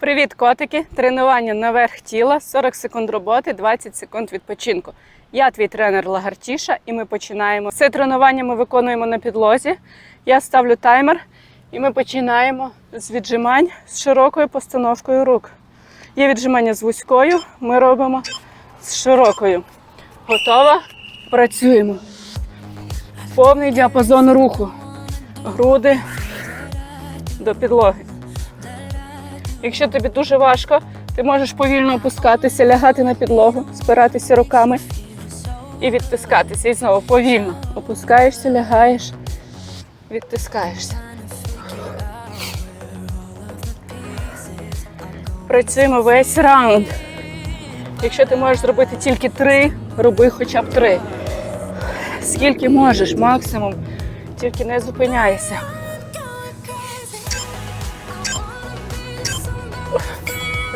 Привіт, котики! Тренування наверх тіла, 40 секунд роботи, 20 секунд відпочинку. Я твій тренер Лагартіша, і ми починаємо. Це тренування ми виконуємо на підлозі. Я ставлю таймер, і ми починаємо з віджимань з широкою постановкою рук. Є віджимання з вузькою, ми робимо з широкою. Готова? Працюємо. Повний діапазон руху. Груди до підлоги. Якщо тобі дуже важко, ти можеш повільно опускатися, лягати на підлогу, спиратися руками і відтискатися. І знову повільно опускаєшся, лягаєш, відтискаєшся. Працюємо весь раунд. Якщо ти можеш зробити тільки три, роби хоча б три. Скільки можеш, максимум, тільки не зупиняйся.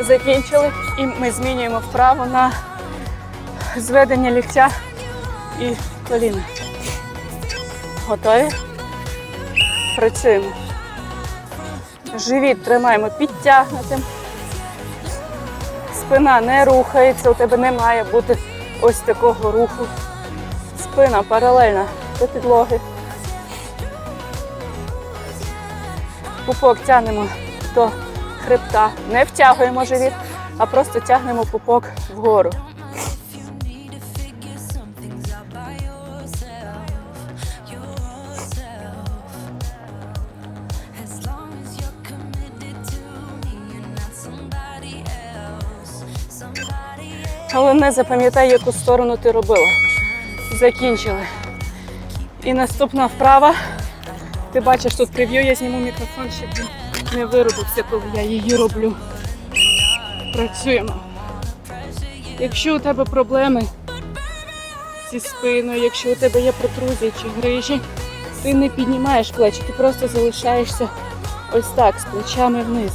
Закінчили і ми змінюємо вправо на зведення ліктя і коліна. Готові? Працюємо. Живіт тримаємо підтягнутим. Спина не рухається, у тебе не має бути ось такого руху. Спина паралельна до підлоги. Пупок тягнемо до хребта. Не втягуємо живіт, а просто тягнемо пупок вгору. Головне запам'ятай, яку сторону ти робила. Закінчили. І наступна вправа. Ти бачиш тут прев'ю, я зніму мікрофон, щоб він не виробився, коли я її роблю. Працюємо. Якщо у тебе проблеми зі спиною, якщо у тебе є протрузії чи грижі, ти не піднімаєш плечі, ти просто залишаєшся ось так, з плечами вниз.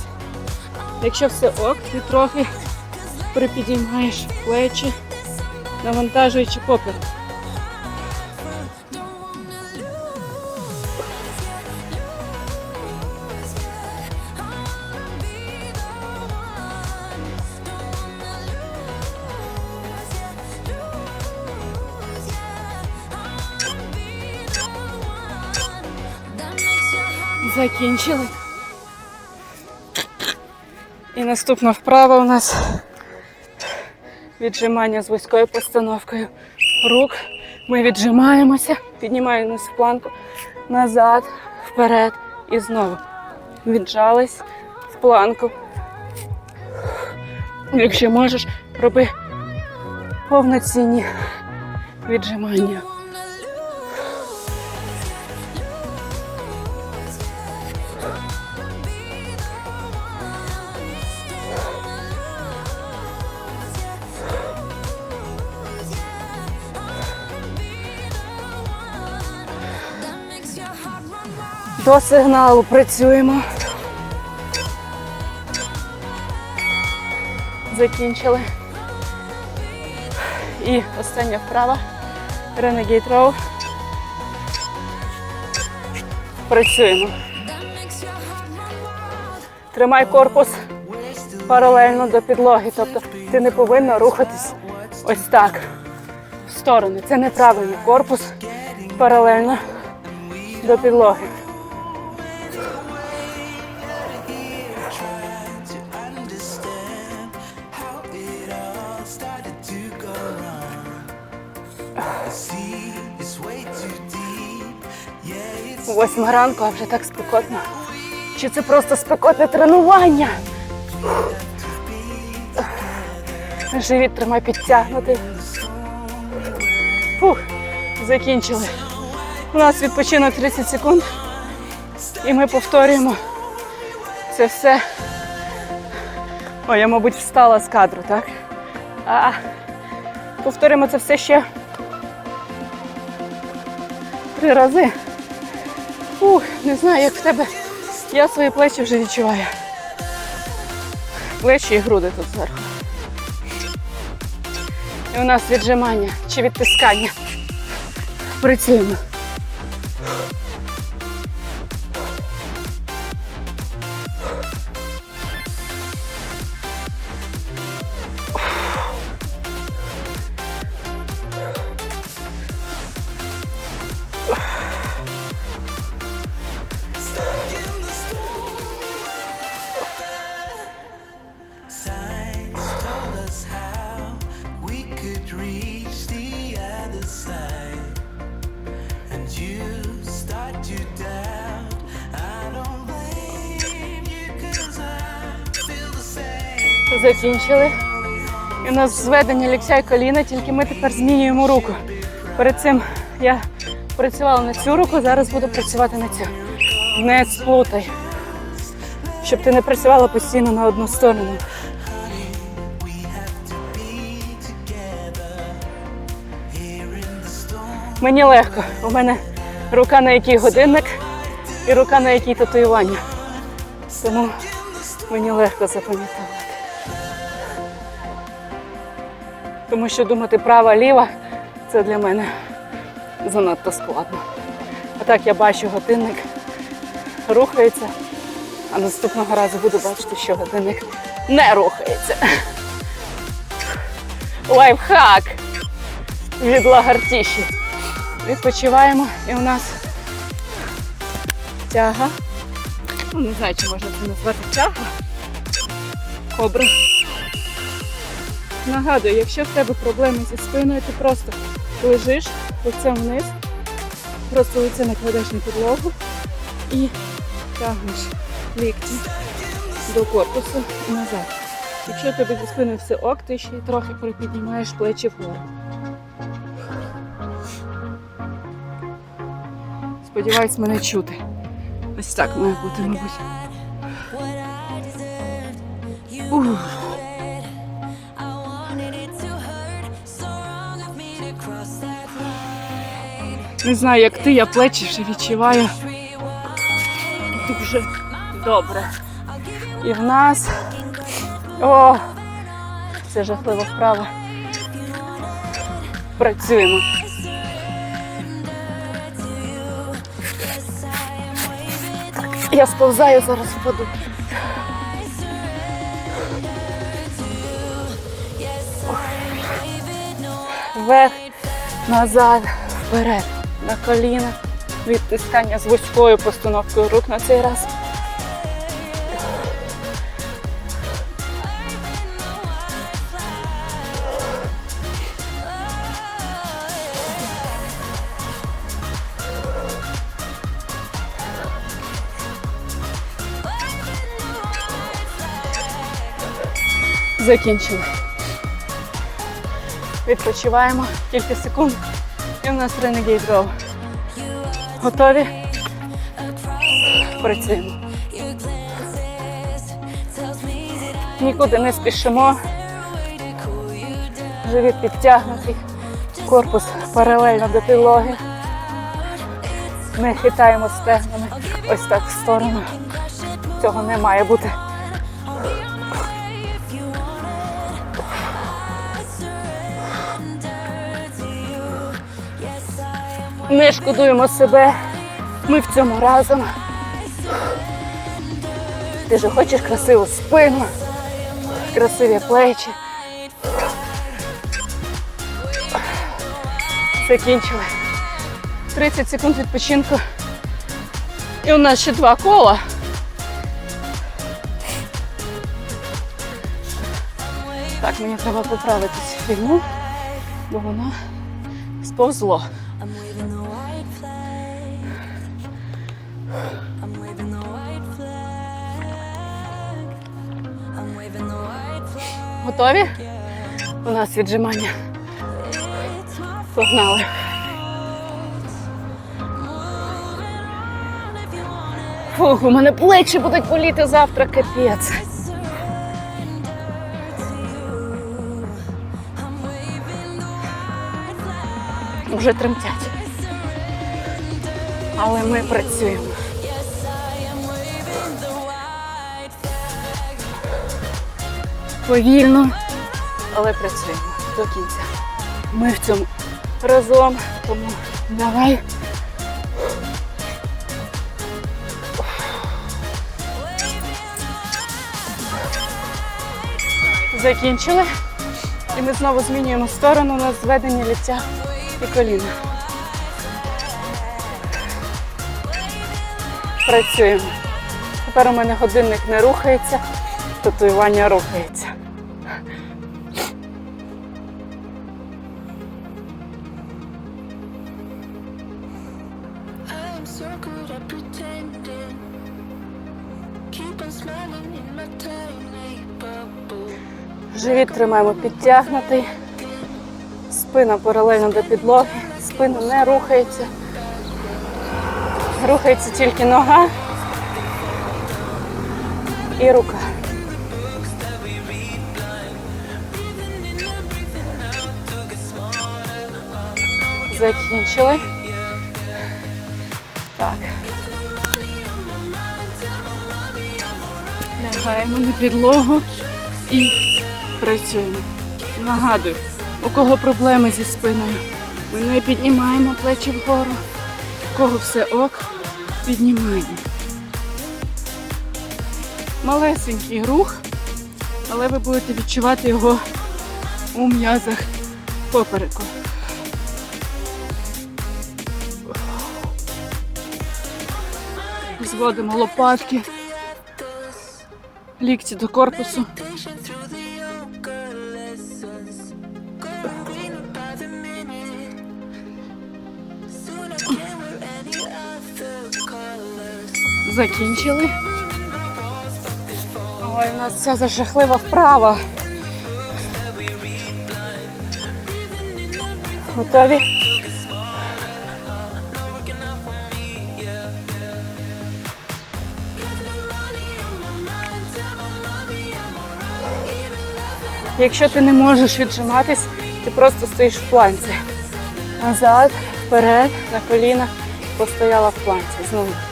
Якщо все ок, ти трохи припідіймаєш плечі, навантажуючи попит. Закінчили. І наступна вправа у нас віджимання з вузькою постановкою рук. Ми віджимаємося, піднімаємось в планку назад, вперед і знову. Віджались в планку. Якщо можеш, роби повноцінні віджимання. До сигналу працюємо. Закінчили. І остання вправа. Renegade Row. Працюємо. Тримай корпус паралельно до підлоги. Тобто ти не повинна рухатись ось так в сторони. Це неправильно. Корпус паралельно до підлоги. Восьма ранку, а вже так спекотно. Чи це просто спекотне тренування? Живіт тримай підтягнутий. Фух, закінчили. У нас відпочинок 30 секунд. І ми повторюємо це все. Ой, я, мабуть, встала з кадру, так? А, повторюємо це все ще три рази. Ух, не знаю, як в тебе. Я свої плечі вже відчуваю. Плечі і груди тут зверху. І у нас віджимання чи відтискання. Працюємо. Закінчили. І у нас зведення ліктя і коліна, тільки ми тепер змінюємо руку. Перед цим я працювала на цю руку, зараз буду працювати на цю. Не сплутай. Щоб ти не працювала постійно на одну сторону. Мені легко. У мене рука на який годинник і рука на якій татуювання. Тому мені легко запам'ятовувати. Тому що думати права, ліва це для мене занадто складно. А так я бачу годинник рухається, а наступного разу буду бачити, що годинник не рухається. Лайфхак від лагартіші. Відпочиваємо і у нас тяга. Ну, не знаю, чи можна це назвати тяга. Кобра. Нагадую, якщо в тебе проблеми зі спиною, ти просто лежиш лицем вниз, просто лице накладеш на підлогу і тягнеш лікті до корпусу і назад. Якщо тебе зі спиною все ок, ти ще й трохи припіднімаєш плечі вгору. Сподіваюсь, мене чути. Ось так має бути, мабуть. Ух. Не знаю, як ти, я плечі вже відчуваю дуже добре. І в нас. О! Це жахлива вправа. Працюємо. Я сповзаю зараз впаду. Вверх, назад, вперед, на коліна, відтискання з вузькою постановкою рук на цей раз. Закінчили. Відпочиваємо кілька секунд. І у нас Renegade Row. Готові? Працюємо. Нікуди не спішимо. Живіт підтягнутий. Корпус паралельно до підлоги. Не хитаємо стегнами ось так в сторону. Цього не має бути. Не шкодуємо себе. Ми в цьому разом. Ти же хочеш красиву спину, красиві плечі. Закінчили. 30 секунд відпочинку. І у нас ще два кола. Так, мені треба поправити цю фігню, бо воно сповзло. Готові? У нас віджимання. Погнали. Фух, у мене плечі будуть боліти завтра, капець. Вже тремтять. Але ми працюємо. Повільно, але працюємо до кінця. Ми в цьому разом, тому давай. Закінчили. І ми знову змінюємо сторону на зведення ліктя і коліна. Працюємо. Тепер у мене годинник не рухається, татуювання рухається. Живіт тримаємо підтягнутий. Спина паралельно до підлоги. Спина не рухається. Рухається тільки нога і рука. Закінчили. Так. Лягаємо на підлогу і працюємо. Нагадую, у кого проблеми зі спиною, ми не піднімаємо плечі вгору. У кого все ок, піднімаємо. Малесенький рух, але ви будете відчувати його у м'язах попереку. Зводимо лопатки, лікті до корпусу. Закінчили. Ой, у нас ця жахлива вправа. Готові? Якщо ти не можеш віджиматись, ти просто стоїш в планці. Назад, вперед, на коліна, постояла в планці. Знову.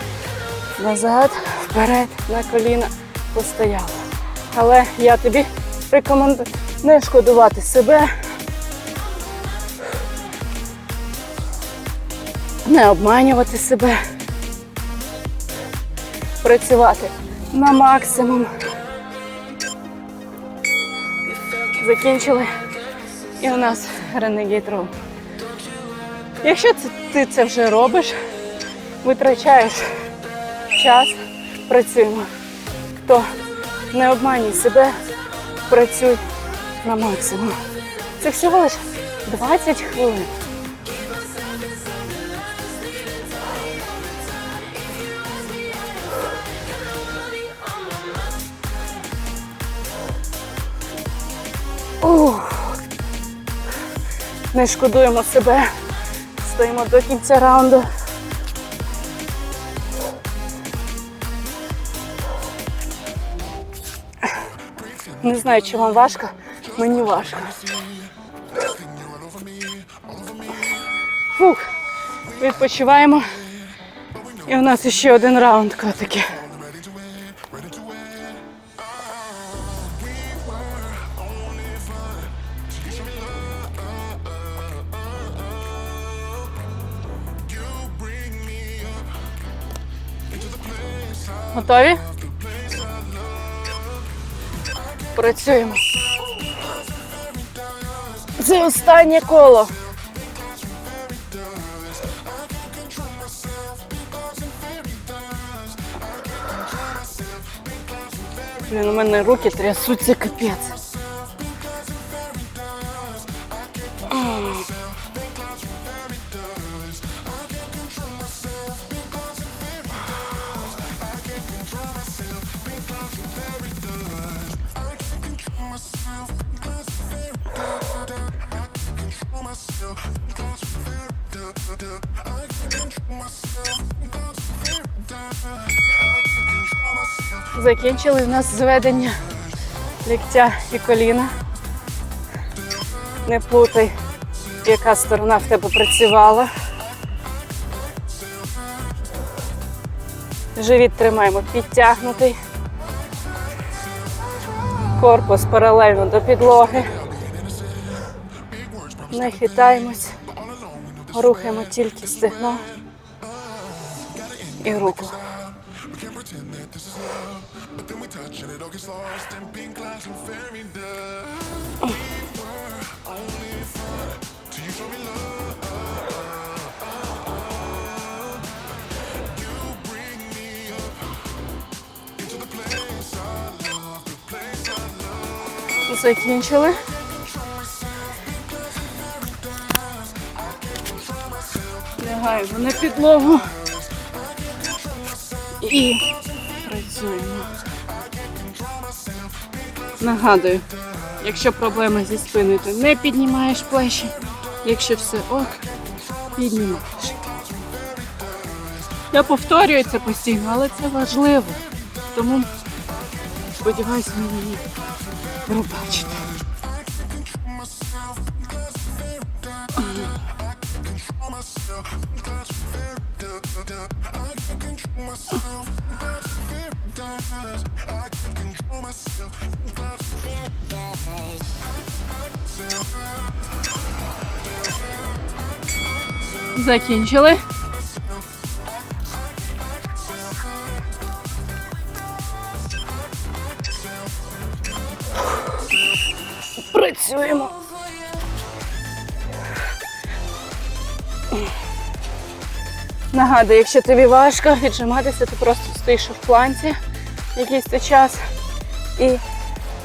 Назад, вперед, на коліна, постояла. Але я тобі рекомендую не шкодувати себе. Не обманювати себе. Працювати на максимум. Закінчили. І у нас Row. Якщо ти це вже робиш, витрачаєш час, працюємо. То не обманюй себе, працюй на максимум. Це всього лиш 20 хвилин. Ух. Не шкодуємо себе. Стоїмо до кінця раунду. Не знаю, чи вам важко, мені важко. Фух, відпочиваємо. І у нас ще один раунд котики. Готові? Працюємо. Це останнє коло. Блін, у мене руки трясуться капець. Закінчили в нас зведення ліктя і коліна. Не плутай, яка сторона в тебе працювала. Живіт тримаємо підтягнутий. Корпус паралельно до підлоги. Не хитаємось. Рухаємо тільки стегно і руку. Закінчили. Лягаємо на підлогу і працюємо. Нагадую, Якщо проблеми зі спиною, то не піднімаєш плечі. Якщо все ок, піднімаєш. Я повторюю це постійно, але це важливо. Тому сподіваюся, ви мені пробачите. Закінчили. Працюємо. Нагадую, якщо тобі важко віджиматися, ти просто стоїш в планці якийсь той час і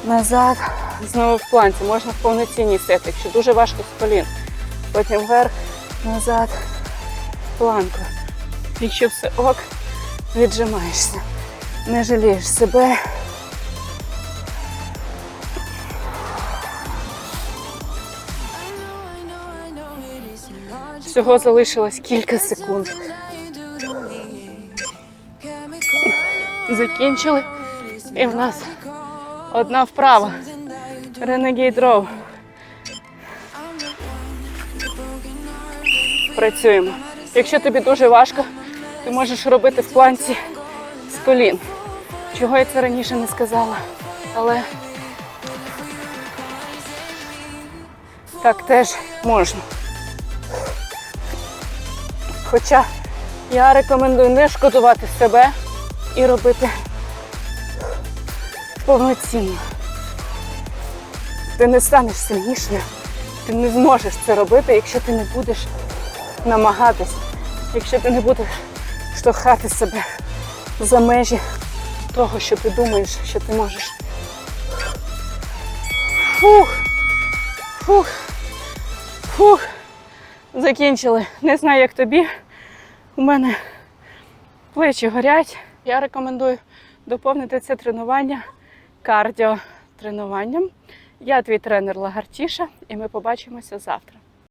назад знову в планці. Можна в повноцінній сети, якщо дуже важко з колін. Потім вверх, назад, планку. Якщо все ок, віджимаєшся. Не жалієш себе. Всього залишилось кілька секунд. Закінчили. І в нас одна вправа. Renegade Row. Працюємо. Якщо тобі дуже важко, ти можеш робити в планці з колін. Чого я це раніше не сказала. Але так теж можна. Хоча я рекомендую не шкодувати себе і робити повноцінно. Ти не станеш сильнішою, ти не зможеш це робити, якщо ти не будеш намагатись, якщо ти не будеш штовхати себе за межі того, що ти думаєш, що ти можеш. Фух. Фух. Фух. Закінчили. Не знаю, як тобі. У мене плечі горять. Я рекомендую доповнити це тренування кардіотренуванням. Я твій тренер Лагартіша, і ми побачимося завтра.